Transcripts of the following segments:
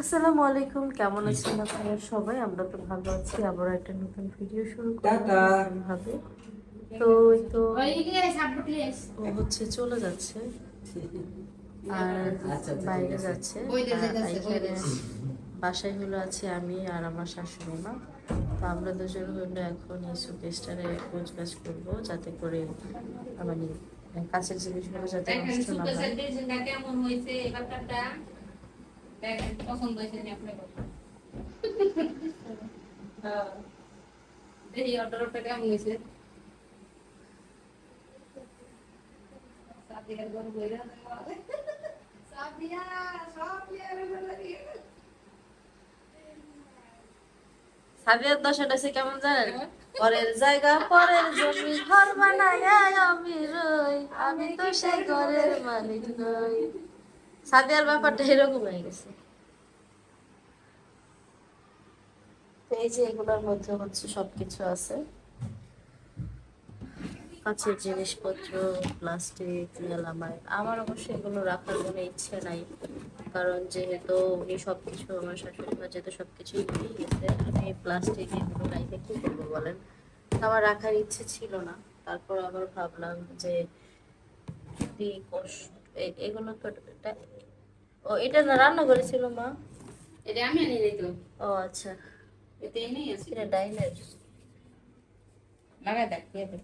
আসসালামু আলাইকুম কেমন আছেন আপনারা সবাই? আমরা তো ভালো আছি আবার একটা নতুন ভিডিও শুরু। ভাবে তো তো ও হচ্ছে চলে যাচ্ছে আর আচ্ছা, বাইরে যাচ্ছে। বাসায় হলো আছে আমি আর আমার শাশুড়ি মা। তো আমরা দুজন হলো এখন এই সুকেশটারে গোছ করব যাতে করে মানে কাছের জিনিসগুলো যাতে নষ্ট না হয় ডিজাইনটা কেমন হয়েছে এবারটা দেখেন পছন্দ হয়েছে নি আপনার দেখি অর্ডারটা কেমন হয়েছে? সাদিয়ার ঘর বইরা সাদিয়া সব সাবিয়ার দশাটা সে কেমন জানেন? পরের জায়গা পরের জমি ঘর বানায় আমি রই। আমি তো সেই ঘরের মালিক নই। সাবিয়ার ব্যাপারটা এরকম হয়ে গেছে। এই যে এগুলোর মধ্যে হচ্ছে সবকিছু আছে। কাছের জিনিসপত্র প্লাস্টিক আমার। অবশ্য এগুলো রাখার কোনো ইচ্ছে নাই। কারণ যেহেতু উনি সবকিছু আমার শাশুড়ি মা যেহেতু গেছে আমি প্লাস্টিক এগুলো রাইতে কি করব বলেন? আমার রাখার ইচ্ছে ছিল না। তারপর আবার ভাবলাম যে কষ্ট এগুলো তো ও এটা না রান্না করেছিল মা? এটা আমি আনি নাই তো। ও আচ্ছা। এতে এনেই আছে। এটা ডাইনের লাগাই দেখ কে এটা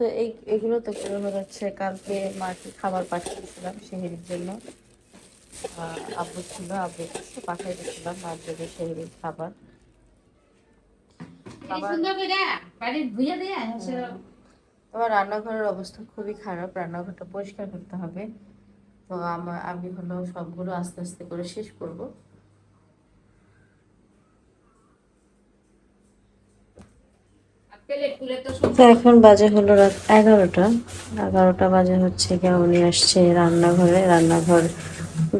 তো এই এগুলো তো হচ্ছে? কালকে মাকে খাবার পাঠিয়ে দিয়েছিলাম সেহেরির জন্য আব্বু ছিল আব্বু পাঠিয়ে দিয়েছিলাম মার জন্য সেহেরির খাবার। আমার রান্নাঘরের অবস্থা খুবই খারাপ। রান্নাঘরটা পরিষ্কার করতে হবে। তো আমার আমি হলো সবগুলো আস্তে আস্তে করে শেষ করব। এখন বাজে হলো রাত এগারোটা। এগারোটা বাজে হচ্ছে গিয়ে উনি আসছে রান্নাঘরে। রান্নাঘর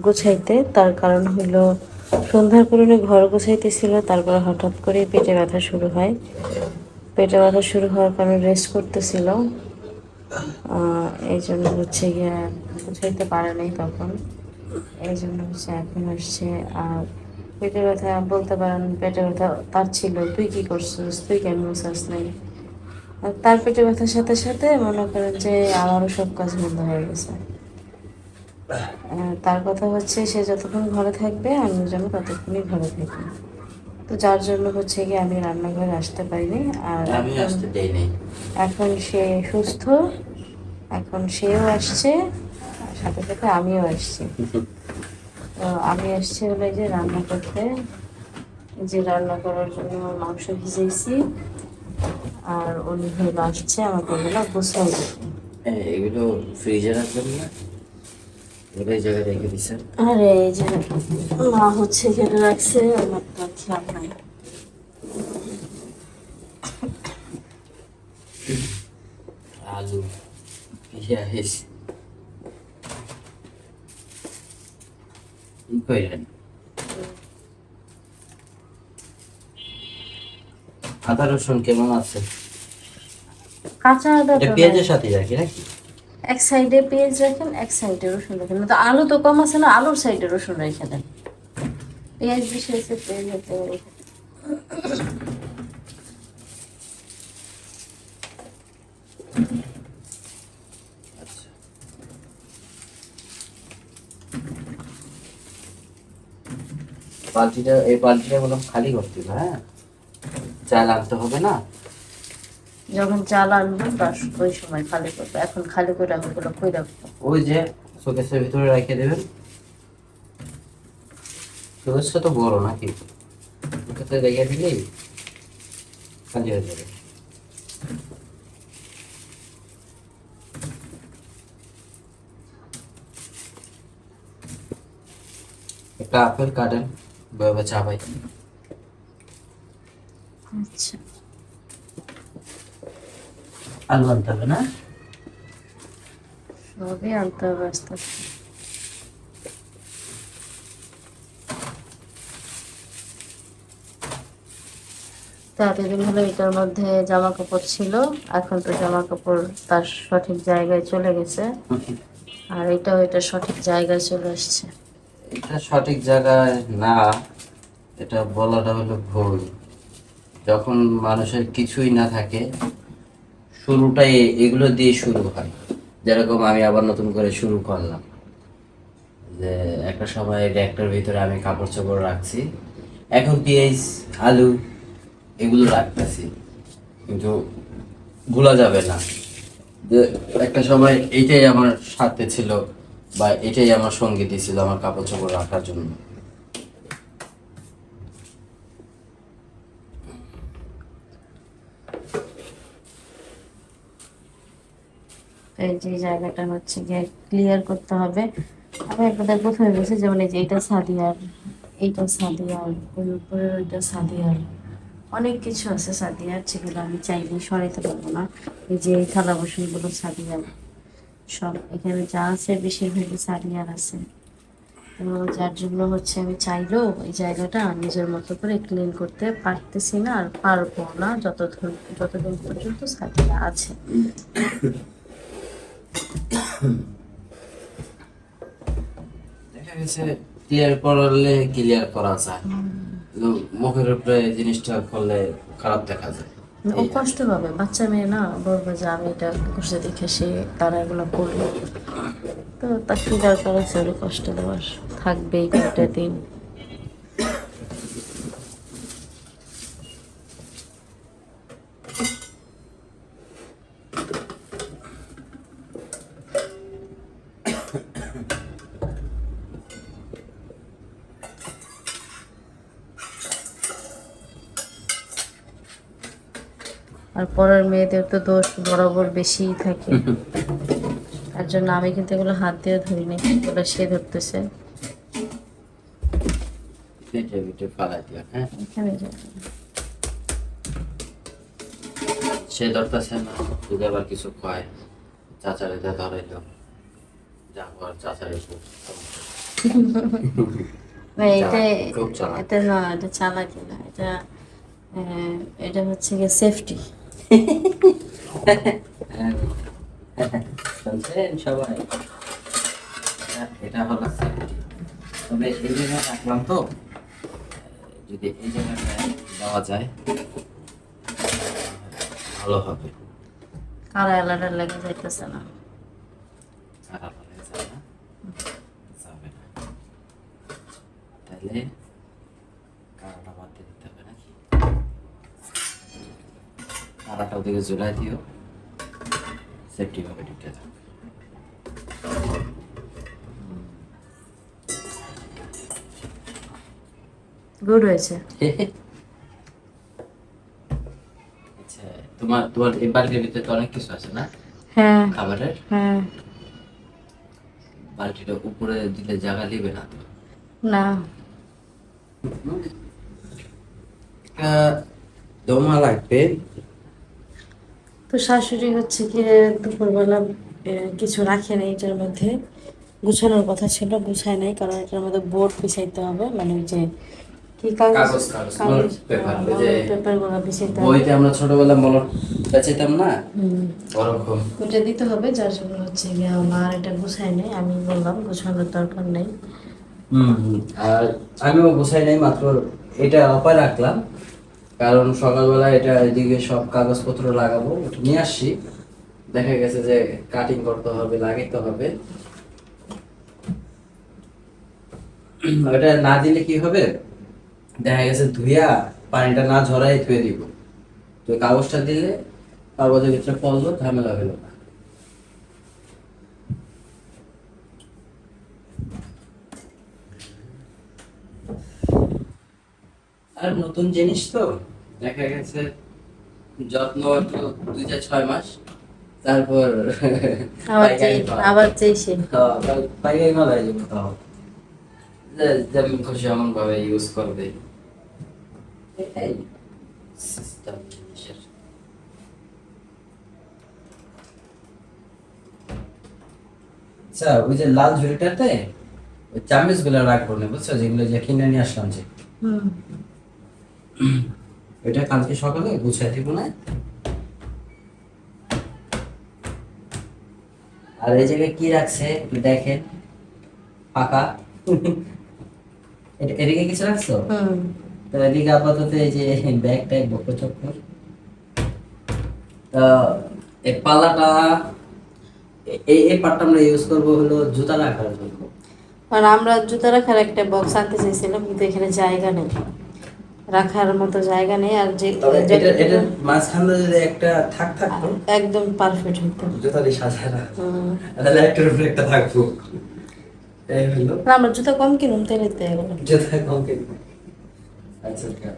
গুছাইতে। তার কারণ হলো সন্ধ্যার উনি ঘর গুছাইতেছিল, তারপরে হঠাৎ করে পেটে ব্যথা শুরু হয়। পেটে ব্যথা শুরু হওয়ার কারণে রেস্ট করতেছিল। এই জন্য হচ্ছে গিয়ে গুছাইতে পারে নাই তখন। এই জন্য হচ্ছে এখন আসছে। আর পেটে ব্যথা বলতে পারেন, পেটে ব্যথা তার ছিল। তুই কি করছিস? তুই কেন গুছাস নাই? তার পেটে ব্যথার সাথে সাথে মনে করেন যে আমারও সব কাজ বন্ধ হয়ে গেছে। তার কথা হচ্ছে সে যতক্ষণ ঘরে থাকবে আমি যেন ততক্ষণই ঘরে থাকি। তো যার জন্য হচ্ছে কি আমি রান্নাঘরে আসতে পারিনি আর আমি এখন- আসতে দেই এখন সে সুস্থ এখন সেও আসছে আর সাথে সাথে আমিও আসছি। তো আমি আসছি হলো এই যে রান্না করতে যে রান্না করার জন্য মাংস ভিজেছি আর উনি হলো আসছে আমাকে ওগুলো গোছাই দিতে এগুলো ফ্রিজে রাখবেন না? এই জায়গায় রেখে দিচ্ছেন। আরে এই যে মা হচ্ছে এখানে রাখছে আমার তো খেয়াল নাই। আলু পেঁয়াজ। কি কইলেন? আদা রসুন কেমন আছে? কাঁচা আদা পেঁয়াজের সাথে রাখি নাকি? এক সাইডে পেঁয়াজ রাখেন, এক সাইডে রসুন রাখেন। তো আলু তো কম আছে না, আলুর সাইডে রসুন রেখে দেন। পেঁয়াজ বেশি আছে, পেঁয়াজ হতে বালতিটা এই বালতিটা বললাম খালি করতে হ্যাঁ? চাল আনতে হবে না? যখন চাল আনব তার ওই সময় খালি করব। এখন খালি করে ওগুলো কই রাখব ওই যে শোকেসের ভিতরে রেখে দেবেন। শোকেসটা তো বড় নাকি? ওটাতে রেখে দিলেই খালি হয়ে যাবে। একটা আপেল কাটেন বয়ে চাপাই আচ্ছা। আলু আনতে হবে না সবই আনতে হবে আস্তে আস্তে এতদিন হলো এটার মধ্যে জামা কাপড় ছিল এখন তো জামা কাপড় তার সঠিক জায়গায় চলে গেছে। আর এটাও এটা সঠিক জায়গায় চলে আসছে। এটা সঠিক জায়গায় না এটা বলাটা হলো ভুল। যখন মানুষের কিছুই না থাকে শুরুটাই এগুলো দিয়ে শুরু হয়। যেরকম আমি আবার নতুন করে শুরু করলাম। যে একটা সময় র্যাকটার ভিতরে আমি কাপড় চোপড় রাখছি। এখন পেঁয়াজ, আলু এগুলো রাখতেছি। কিন্তু ভোলা যাবে না। যে একটা সময় এইটাই আমার সাথে ছিল বা এটাই আমার সঙ্গীতই ছিল আমার কাপড় চোপড় রাখার জন্য। এই যে জায়গাটা হচ্ছে গিয়ে ক্লিয়ার করতে হবে। আমি আপনাদের প্রথমে বলছি যেমন এই যে এটা সাদিয়ার, এইটা সাদিয়ার ওই উপরে ওইটা সাদিয়ার। অনেক কিছু আছে সাদিয়ার যেগুলো আমি চাইলে সরাইতে পারব না। এই যে এই থালা বাসনগুলো সাদিয়ার। সব এখানে যা আছে বেশিরভাগই সাদিয়ার আছে। তো যার জন্য হচ্ছে আমি চাইলেও এই জায়গাটা নিজের মতো করে ক্লিন করতে পারতেছি না আর পারব না যতক্ষণ যতদিন পর্যন্ত সাদিয়া আছে। দেখা গেছে ক্লিয়ার করলে ক্লিয়ার করা যায়। মুখের উপরে জিনিসটা করলে খারাপ দেখা যায়। ও কষ্ট পাবে। বাচ্চা মেয়ে না, বলবে যে আমি এটা কষ্ট দেখে সে তারা এগুলো করল তো তার কি দরকার আছে কষ্ট দেওয়ার। থাকবেই কয়েকটা দিন। আর পরের মেয়েদের তো দোষ বরাবর বেশিই থাকে। তার জন্য আমি কিন্তু এগুলো হাত দিয়ে ধরিনি এগুলো সে ধরতেছে। হ্যাঁ? সে ধরতেছে না যদি আবার কিছু কয়? চাচারে যা ধরাইলো যা কর চাচারে এটা এটা না এটা চালাকি না এটা এটা হচ্ছে গিয়ে সেফটি শুনছেন সবাই? এটা- এটা হলো। তবে এই জায়গায় রাখলাম তো। যদি এই জায়গাটায় দেওয়া যায় ভালো হবে। কারা এলাটা লেগে যাইতেছে না? হয়ে যায় না? যাবে না। তাহলে কারাটা বাদ দিতে কারাটা ওদিকে ঝুলাই দিও। সেফটি ভাবে ঢুকে যাবে গুড হয়েছে। আচ্ছা তোমার তোমার এই বাড়ির ভিতরে তো অনেক কিছু আছে না? হ্যাঁ। খাবারের? হ্যাঁ। বালতিটা উপরে দিলে জায়গা নেবে না তো? না। দমা লাগবে। তো শাশুড়ি হচ্ছে কি দুপুরবেলা কিছু রাখে নাই এটার মধ্যে। গুছানোর কথা ছিল গুছায় নাই কারণ এটার মধ্যে বোর্ড বিছাইতে হবে মানে ওই যে কি কাগজ? কাগজ, কাগজ, পেপার, ওই যে- পেপারগুলো বিছাইতে হবে। বইতে আমরা ছোটবেলা মলট বেচাইতাম না? ওরকম। ওটা দিতে হবে যার জন্য হচ্ছে গিয়ে আমার এটা গুছায় নেই আমি বললাম গুছানোর দরকার নেই। আর আমিও গোছাই নাই মাত্র এটা অপায় রাখলাম। কারণ সকালবেলা এটা এদিকে সব কাগজপত্র লাগাবো। নিয়ে আসছি। দেখা গেছে যে কাটিং করতে হবে, লাগাইতে হবে। ওটা না দিলে কি হবে? দেখা গেছে ধুইয়া পানিটা না ঝরাই ধুয়ে দিব। তো কাগজটা দিলে কাগজের ভিতরে পড়ল ঝামেলা হলো না। আর নতুন জিনিস তো? দেখা গেছে যত্ন দুই চার ছয় মাস তারপর আবার হ্যাঁ, পাই- পাইকারি মাল হয়ে যাবে তাও। যেমন খুশি এমন ভাবে ইউজ করবে। এটাই আচ্ছা ওই যে লাল ঝুড়িটাতে ওই চামচগুলো রাখব না বুঝছ? যেগুলো যে কিনে নিয়ে আসলাম যে। হুম। ওইটা কালকে সকালে গুছাই দিব না? আর এই জায়গায় কি রাখছে একটু দেখেন। ফাঁকা? এটা- এদিকে কিছু রাখছো? তো এদিকে আপাতত এই যে ব্যাগটাই বকর চক্কর তো এই পাল্লাটা এই এই আমরা ইউজ করব হলো জুতা রাখার জন্য। কারণ আমরা জুতা রাখার একটা বক্স আনতে চাইছিলাম কিন্তু এখানে জায়গা নেই। রাখার মতো জায়গা নেই আর যে এটা মাঝখানে যদি একটা থাক থাকতো। একদম পারফেক্ট হইতো জুতা দিয়ে সাজায় না। তাহলে উপরে একটা থাকতো এই হলো। আমরা জুতা কম কিনুম নিতে গেলো জুতা কম কিনবো আচ্ছা আচ্ছা।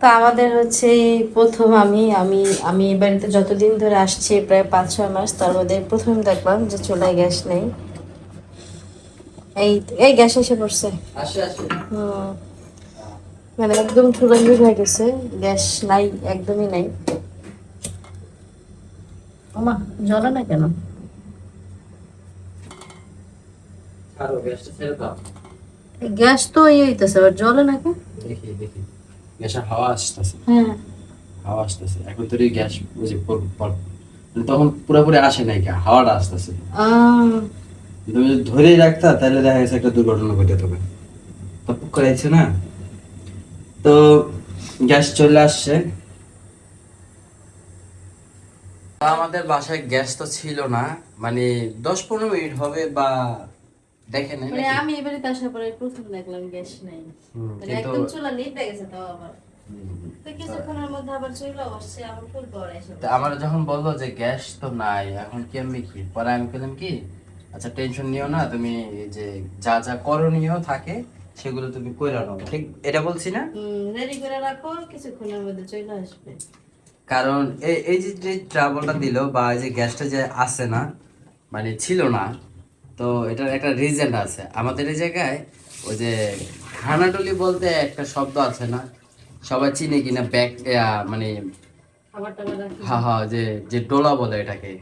আমাদের হচ্ছে প্রথম আমি আমি আমি এই বাড়িতে যতদিন ধরে আসছি প্রায় পাঁচ ছয় মাস তার মধ্যে প্রথম দেখলাম যে চুলায় গ্যাস নেই। এই এই গ্যাস এসে পড়ছে। আসে আসে। হুম। মানে একদম হয়ে গেছে। গ্যাস নাই একদমই নাই। ওমা জ্বলে না কেন? গ্যাস তো ইয়ে হইতেছে আবার জ্বলে না কেন? দেখি দেখি। গ্যাসের হাওয়া আসতেছে। হ্যাঁ। হাওয়া আসতেছে। এখন এই গ্যাস বুঝি মানে তখন পুরোপুরি আসে নাই কে হাওয়াটা আসতেছে। আহ, তুমি যদি ধরেই রাখতা তাহলে দেখা গেছে একটা দুর্ঘটনা ঘটে তবে টপক করে যাচ্ছে না? তো গ্যাস চলে আসছে। আমাদের বাসায় গ্যাস তো ছিল না মানে দশ পনেরো মিনিট হবে বা দেখে মানে আমি এবারে আসার পরে প্রথম দেখলাম গ্যাস নাই। মানে একদম চুলা গেছে তাও আবার। আমার যখন বলল যে গ্যাস তো নাই এখন কি আমি কি? পরে আমি বললাম কি আচ্ছা টেনশন নিও না তুমি যে যা যা করণীয় থাকে সেগুলো তুমি কইরা নাও। ঠিক এটা বলছি না? রেডি করে রাখো কিছুক্ষণের মধ্যে চলে আসবে। কারণ এই এই যে যে ট্রাবলটা দিল বা এই যে গ্যাসটা যে আসে না মানে ছিল না তো এটার একটা রিজন আছে। আমাদের এই জায়গায় ওই যে খানাটলি বলতে একটা শব্দ আছে না সবাই চিনে কিনা ব্যাগ মানে হা হা যে যে ডোলা বলে এটাকে।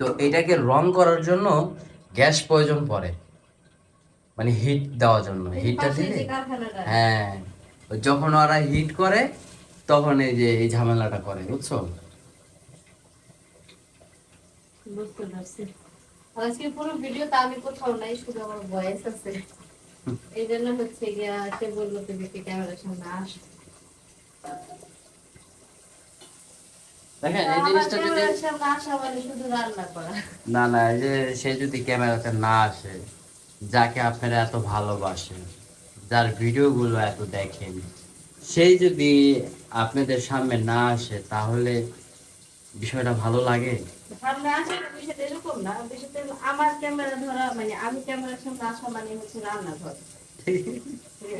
তো এটাকে রং করার জন্য গ্যাস প্রয়োজন পড়ে। মানে হিট দেওয়ার জন্য। হিটটা দিলে? হ্যাঁ। যখন ওরা হিট করে তখন এই যে এই ঝামেলাটা করে বুঝছ? বুঝতে পারছি। আজকে পুরো ভিডিও তো আমি কোথাও নাই শুধু আমার ভয়েস আছে। এই জন্য হচ্ছে গিয়া সে বলল তুমি কি ক্যামেরার সামনে আস। দেখেন এই আমার জিনিসটা যদি ক্যামেরার সামনে আসা মানে না না এই যে সে যদি ক্যামেরাতে না আসে যাকে আপনারা এত ভালোবাসেন যার ভিডিওগুলো এত দেখেন সেই যদি আপনাদের সামনে না আসে তাহলে বিষয়টা ভালো লাগে? সামনে আসা বিষয়টা এরকম না। বিষয়টা আমার ক্যামেরা ধরা মানে আমি ক্যামেরার সামনে আসা মানে হচ্ছে রান্নাঘর।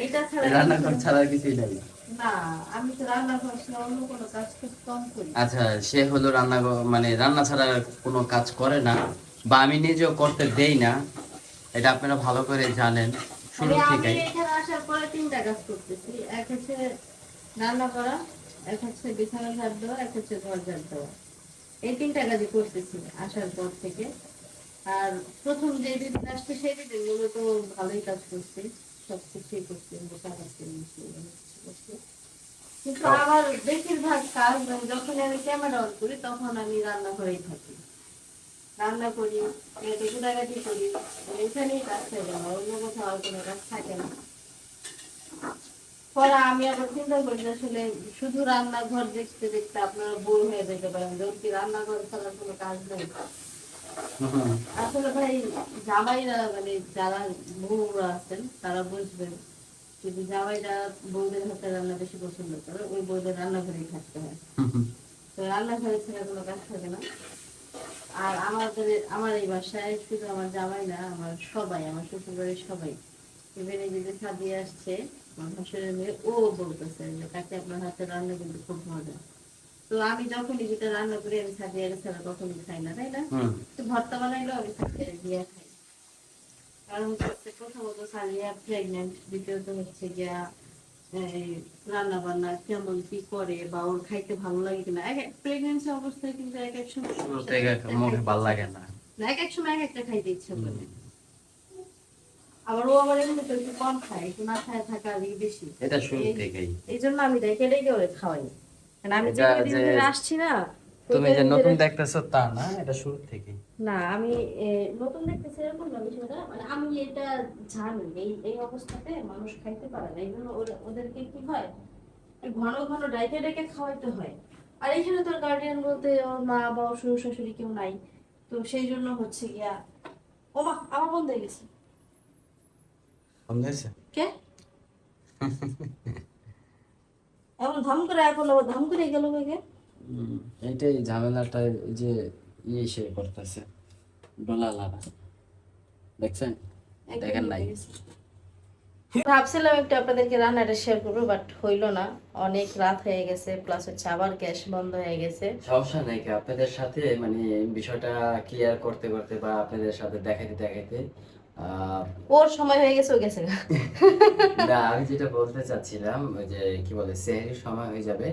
এটা ছাড়া রান্নাঘর ছাড়া কিছুই নাই? আচ্ছা সে হলো রান্না মানে রান্না ছাড়া কোনো কাজ করে না বা আমি নিজেও করতে দেই না এটা আপনারা ভালো করে জানেন। শুরু মানে আমি এখানে আসার পরে তিনটা কাজ করতেছি। এক হচ্ছে রান্না করা এক হচ্ছে বিছানা ঝাড় দেওয়া এক হচ্ছে ঘর ঝাড় দেওয়া। এই তিনটা কাজই করতেছি আসার পর থেকে। আর প্রথম যে দিন আসছে সেই দিন মূলত ভালোই কাজ করছি। সব কিছুই করছি গোটা করছি কিন্তু আমার বেশিরভাগ কাজ মানে যখন আমি ক্যামেরা অন করি তখন আমি রান্নাঘরেই থাকি। রান্না করি একটু কুটাকাটি করি এখানেই কাজ থাকে না অন্য কোথাও আর কোনো কাজ থাকে না। পরে আমি আবার চিন্তা করি আসলে শুধু রান্নাঘর দেখতে দেখতে আপনারা বোর হয়ে যেতে পারেন যখন কি রান্নাঘর ছাড়া কোনো কাজ নেই। আসলে ভাই জামাইরা মানে যারা বউরা আছেন তারা বুঝবেন কিন্তু জামাইরা বউদের হাতে রান্না বেশি পছন্দ করে ওই বউদের রান্নাঘরেই থাকতে হয়। তো রান্নাঘরে ছাড়া কোনো কাজ থাকে না। আর আমাদের আমার এই বাসায় শুধু আমার জামাই না আমার সবাই আমার শ্বশুর বাড়ির সবাই। ইভেন এই যে সাদিয়ে আসছে আমার ভাসুরের মেয়ে ও বলতেছে যে কাকে আপনার হাতে রান্না কিন্তু খুব মজা। তো আমি যখনই যেটা রান্না করি আমি সাদিয়ার ছাড়া কখনই খাই না তাই না? তো ভর্তা বানাইলেও আমি সাদিয়ার দিয়ে খাই। কারণ হচ্ছে প্রথমত সাদিয়া প্রেগনেন্ট দ্বিতীয়ত হচ্ছে গিয়া রান্না বান্না কেমন কি করে বা ওর খাইতে ভালো লাগে কিনা? প্রেগনেন্সি অবস্থায় কিন্তু এক এক সময় ভালো লাগে না। এক এক সময় এক একটা খাইতে ইচ্ছা করে। আবার ও আবার এমনিতে একটু কম খায় একটু না খায় থাকা কি বেশি। এটা শুরু থেকেই এই জন্য আমি রেখে রেখে ওরে খাওয়াই। কারণ আমি যে আসছি না। তুমি যে নতুন দেখতেছো তা না এটা শুরু থেকেই। না আমি নতুন দেখতেছি এরকম না বিষয়টা মানে আমি এটা জানি এই এই অবস্থাতে মানুষ খাইতে পারে না। এই জন্য ওরা- ওদেরকে কি হয়? ঘন ঘন ডাইকে ডেকে খাওয়াইতে হয়। আর এখানে তোর গার্ডিয়ান বলতে ওর মা বা ওর শ্বশুর শাশুড়ি কেউ নাই। তো সেই জন্য হচ্ছে গিয়া ও মা আমার বন্ধ হয়ে গেছে। কম দিয়েছে কে? এমন ধাম করে এখন ধাম করে গেল কে এইটাই ঝামেলাটা যে ইয়ে সে করতেছে দেখছেন? দেখেন নাই। ভাবছিলাম একটু আপনাদেরকে রান্নাটা শেয়ার করব বাট হইল না। অনেক রাত হয়ে গেছে প্লাস হচ্ছে আবার গ্যাস বন্ধ হয়ে গেছে। সমস্যা নেই কি আপনাদের সাথে মানে বিষয়টা ক্লিয়ার করতে করতে বা আপনাদের সাথে দেখাইতে দেখাইতে ওর সময় হয়ে গেছে ও গেছে। না আমি যেটা বলতে চাচ্ছিলাম ওই যে কি বলে সেহরির সময় হয়ে যাবে।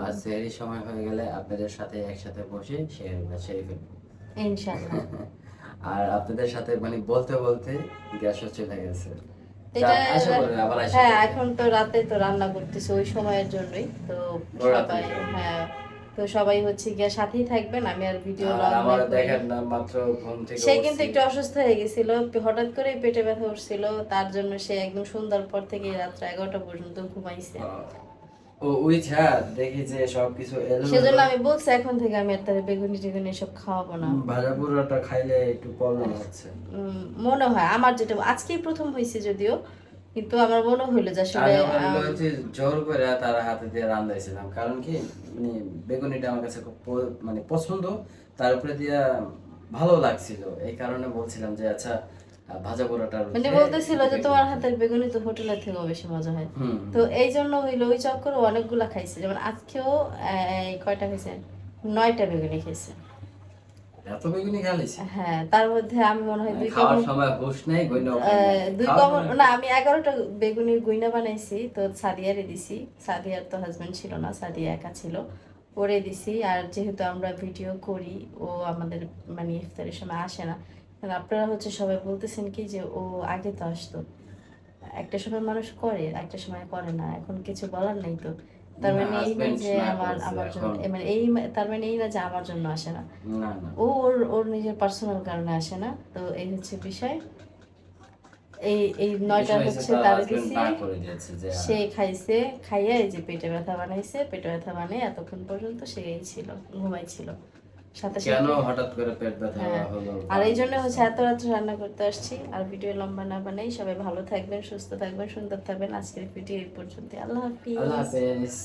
আর সময় হয়ে গেলে আপনাদের সাথে একসাথে বসে সেহরিটা সেরে ফেলব। ইনশাআল্লাহ। আর আপনাদের সাথে মানে বলতে বলতে গ্যাসও চলে গেছে। হ্যাঁ এখন তো রাতে তো রান্না করতেছে ওই সময়ের জন্যই। তো সবাই হ্যাঁ তো সবাই হচ্ছে গিয়ে সাথেই থাকবেন আমি আর ভিডিও আমার দেখেন না মাত্র ঘুম থেকে সে কিন্তু একটু অসুস্থ হয়ে গেছিল হঠাৎ করে পেটে ব্যথা উঠছিল তার জন্য সে একদম সন্ধ্যার পর থেকে রাত্র এগারোটা পর্যন্ত ঘুমাইছে। ও উইছা দেখি যে সবকিছু এলো। সেজন্য আমি বলছি এখন থেকে আমি আর তাদের বেগুনি টেগুনি এসব খাওয়াবো না। ভাজা পুরোটা খাইলে একটু প্রবলেম হচ্ছে মনে হয় আমার যেটা আজকেই প্রথম হয়েছে যদিও কিন্তু আমার মনে হইল যে আসলে জোর করে তার হাতে দিয়ে রান্দাইছিলাম কারণ কি মানে বেগুনিটা আমার কাছে খুব মানে পছন্দ তার উপরে দিয়া ভালো লাগছিল। এই কারণে বলছিলাম যে আচ্ছা ভাজা পোড়াটা মানে বলতেছিল যে তোমার হাতের বেগুনি তো থেকেও বেশি মজা হয়। তো এই জন্য হইল ওই চক্করে অনেকগুলা খাইছে। যেমন আজকেও এই কয়টা খাইছে? নয়টা বেগুনি খাইছে। এত বেগুনি খালিস হ্যাঁ তার মধ্যে আমি মনে হয় দুই খাওয়ার সময় হুশ নেই গইনা দুই কামড় না আমি এগারোটা বেগুনির গুইনা বানাইছি তো সাদিয়ারে দিছি। সাদিয়ার তো হাজবেন্ড ছিল না সাদিয়া একা ছিল। ওরে দিছি আর যেহেতু আমরা ভিডিও করি ও আমাদের মানে ইফতারের সময় আসে না কারণ আপনারা হচ্ছে সবাই বলতেছেন কি যে ও আগে তো আসতো। একটা সময় মানুষ করে একটা সময় করে না। এখন কিছু বলার নেই তো। তার মানে এই না যে আমার আমার জন্য মানে এই তার মানে এই না যে আমার জন্য আসে না। ও ওর ওর নিজের পার্সোনাল কারণে আসে না। তো এই হচ্ছে বিষয়। এই এই নয়টা হচ্ছে তার তার দিছি না করে দিয়েছে যে সে খাইছে খাইয়া এই যে পেটে ব্যথা বানাইছে পেটে ব্যথা বানিয়ে এতক্ষণ পর্যন্ত সে এই ছিল ঘুমাইছিল। সাথে কেন হঠাৎ করে পেট ব্যথা হ্যাঁ। হলো আর এই জন্য হচ্ছে এত রাত্রে রান্না করতে আসছি। আর ভিডিও লম্বা না বানাই সবাই ভালো থাকবেন সুস্থ থাকবেন সুন্দর থাকবেন। আজকের ভিডিও এই পর্যন্ত আল্লাহ হাফিজ। আল্লাহ হাফেজ।